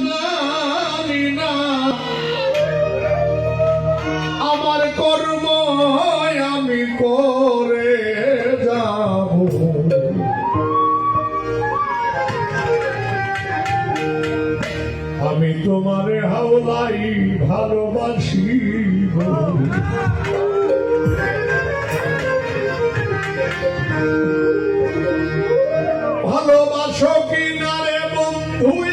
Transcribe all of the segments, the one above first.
জানি না। আমার কর্ম আমি করে আমি তোমারে হাওলাই ভালোবাসি বন্ধু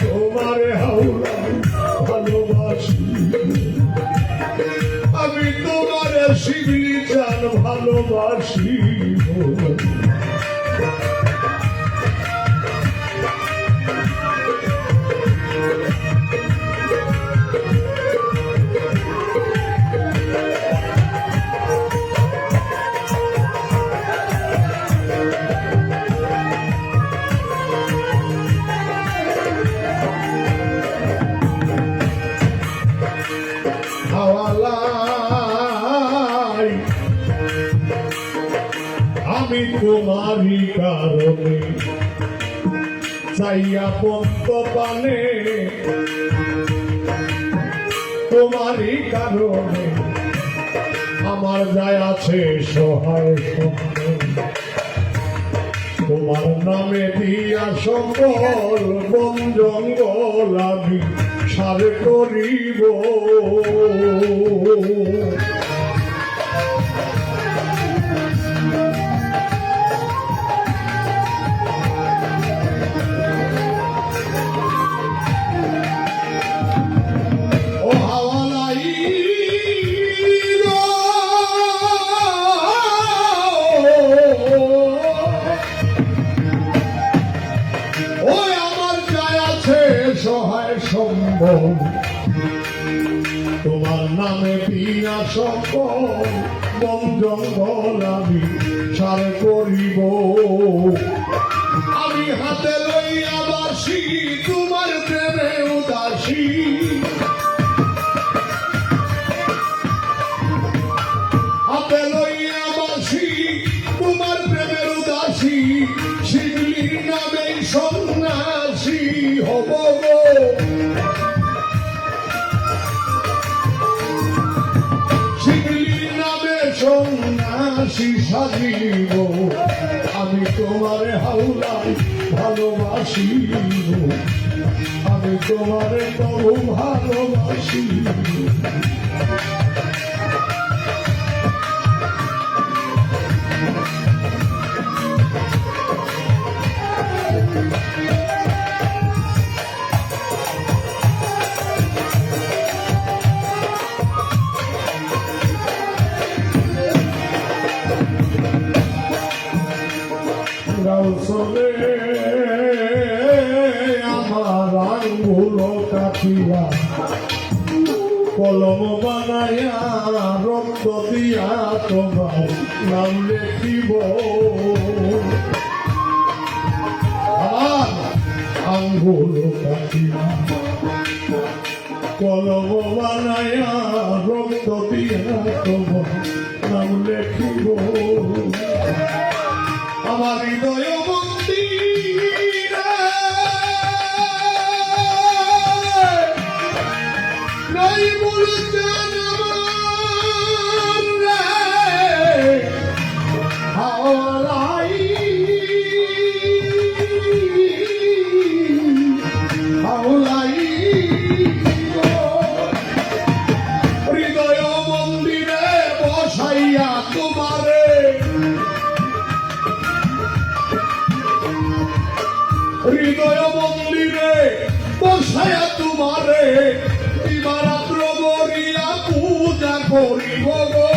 তোমার হাওলাই ভালোবাসি। আমি তোমার শিবলি চান ভালোবাসি। তোমারই কারণে, চাইয়া পন্ত পানে, তোমারই কারণে, আমার যায় আছে সহায়। তোমার নামে দিয়া সকল বন জঙ্গল আমি সার করিব বন জঙ্গল আমি সার করিব। আমি সন্ন্যাসী সাজিব আমি তোমার হাওলাই ভালোবাসি। আমি তোমার তবু ভালোবাসি। গাউসলে আমার আঙ্গুল কাটিয়া কলম বানায়া রক্ত দিয়া তোমার নাম লেখিব। আমার আঙ্গুল কাটিয়া কলম বানায়া রক্ত দিয়া তোমার নাম লেখিব। আমার হৃদয় মন্দির হৃদয় মন্দিরে বসায়া তোমারে দিবারাত্র বরিয়া পূজা করিব গো।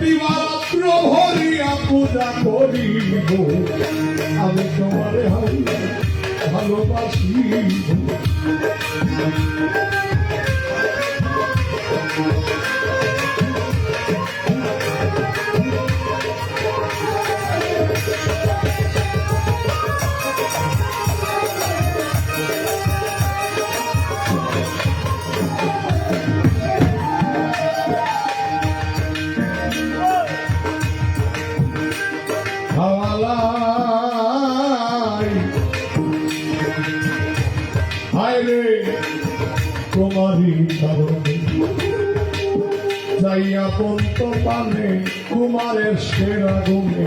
দিবারাত্র ভরিয়া পূজা করিব। আমি তোমারে ভালোবাসি। তোমারই কারণে যাইয়া পন্ত পানে কুমারের সেরা গুণে,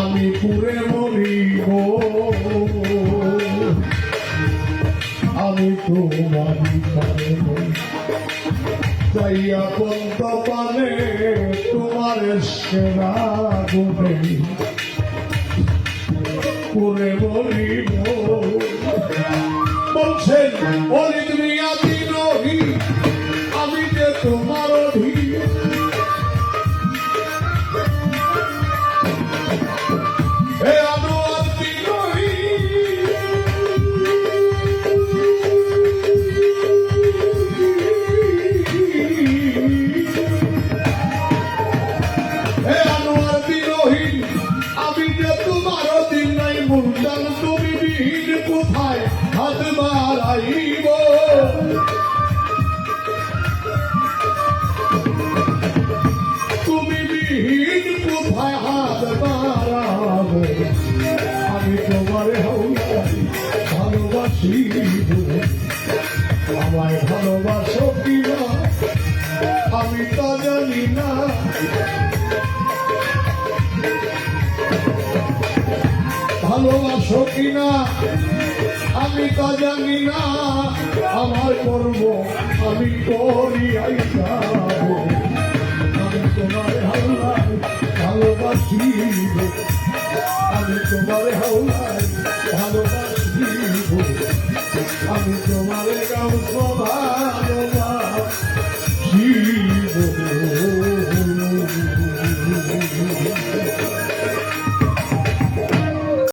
আমি পুরে মরিব আমি তোমারই কারণে যাইয়া পন্ত পানে তোমার সেরা গুণে, পুরে মরিব বলছেন বলি তুমি আদি নহি আমি যে তোমার আমায় ভালোবাসো কিনা? আমি তা জানি না। ভালোবাসো কিনা? আমি তা জানি না। আমার কর্ম আমি করি আমি তোমার হাওলায় ভালোবাসি। আমি তোমার হাওলায়